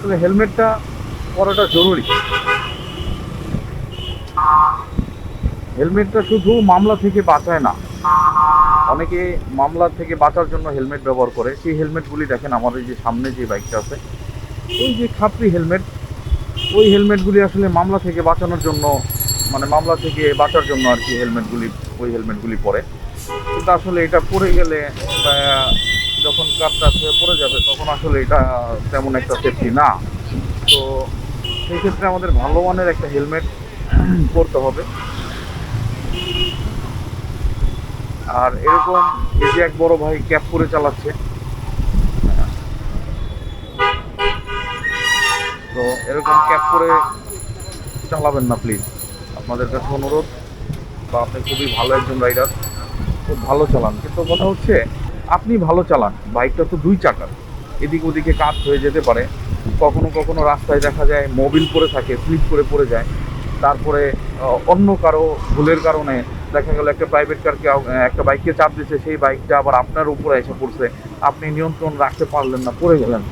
আসলে হেলমেটটা পরাটা জরুরি। হেলমেটটা শুধু মামলা থেকে বাঁচায় না। অনেকে মামলা থেকে বাঁচার জন্য হেলমেট ব্যবহার করে। সেই হেলমেটগুলি দেখেন আমাদের যে সামনে যে বাইকটা আছে। ওই যে খাপড়ি হেলমেট, ওই হেলমেটগুলি আসলে মামলা থেকে বাঁচানোর জন্য মানে মামলা থেকে বাঁচার জন্য আর কি হেলমেটগুলি, ওই হেলমেটগুলি পরে। কিন্তু আসলে এটা পরে গেলে হয়ে পড়ে যাবে, তখন আসলে এটা তেমন একটা সেফটি না। তো সেই ক্ষেত্রে আমাদের ভালো মানের একটা হেলমেট পরতে হবে। আর এরকম এই এক বড় ভাই ক্যাপ করে চালাচ্ছে। তো এরকম ক্যাপ করে চালাবেন না প্লিজ আপনাদের কাছে অনুরোধ, বা আপনি খুবই ভালো একজন রাইডার খুব ভালো চালান। কিন্তু কথা হচ্ছে আপনি ভালো চালান, বাইকটা তো দুই চাকার। এদিক ওদিকে কাজ হয়ে যেতে পারে। কখনো কখনো রাস্তায় দেখা যায় মোবিল পড়ে থাকে, স্লিপ করে পড়ে যায়। তারপরে অন্য কারও ভুলের কারণে দেখা গেল একটা প্রাইভেট কারকে একটা বাইককে চাপ দিচ্ছে সেই বাইকটা আবার আপনার উপরে এসে পড়ছে। আপনি নিয়ন্ত্রণ রাখতে পারলেন না, পড়ে গেলেন।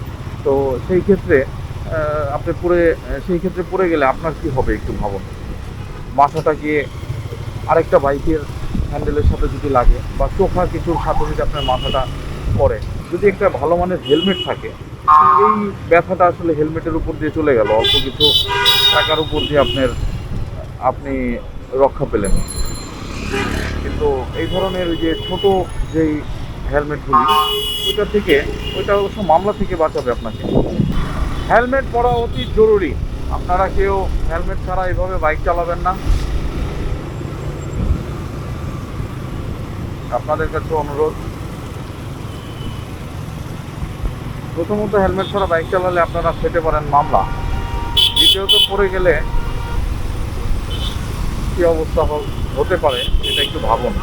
তো সেই ক্ষেত্রে আপনি পড়ে সেই ক্ষেত্রে পড়ে গেলে আপনার কি হবে একটু ভাবুন? মাথাটা গিয়ে আরেকটা বাইকের হ্যান্ডেলের সাথে যদি লাগে বা সোফা কিছুর সাথে যদি আপনার মাথাটা পড়ে, যদি একটা ভালো মানের হেলমেট থাকে, এই ব্যথাটা আসলে হেলমেটের উপর দিয়ে চলে গেল, অল্প কিছু টাকার উপর দিয়ে আপনার, আপনি রক্ষা পেলেন। কিন্তু এই ধরনের যে ছোট যেই হেলমেটগুলি ওইটা থেকে, ওইটা অবশ্য মামলা থেকে বাঁচাবে আপনাকে। হেলমেট পরা অতি জরুরি। আপনারা কেউ হেলমেট ছাড়া এইভাবে বাইক চালাবেন না। আপনাদের কাছে অনুরোধ। প্রথমত হেলমেট ছাড়া বাইক চালালে আপনারা পেতে পারেন মামলা। দ্বিতীয়ত পড়ে গেলে কি অবস্থা হতে পারে, এটা একটু ভাবুন।